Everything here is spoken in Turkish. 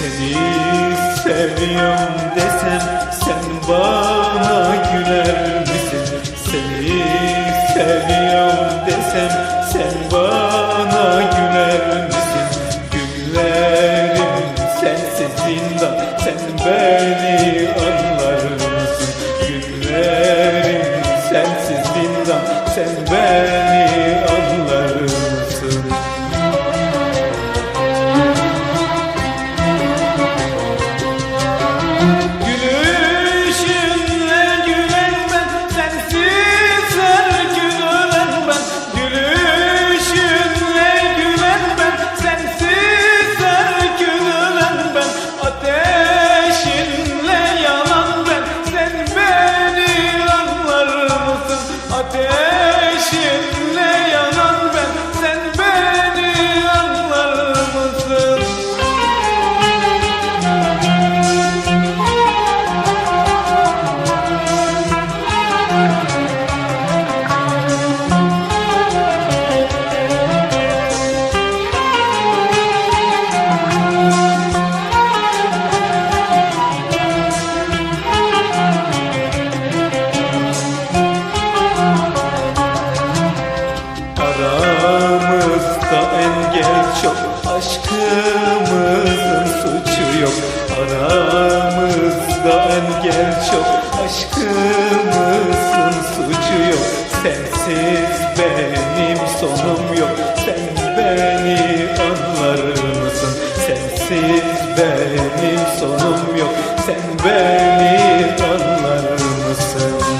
Seni seviyorum desem sen bana güler misin? Seni seviyorum desem sen bana güler misin? Günlerim sensiz zindan sen beni anlar mısın? Günlerim sensiz zindan sen beni mısın Aşkımızın suçu yok Sensiz benim sonum yok Sen beni anlar mısın? Sensiz benim sonum yok Sen beni anlar mısın?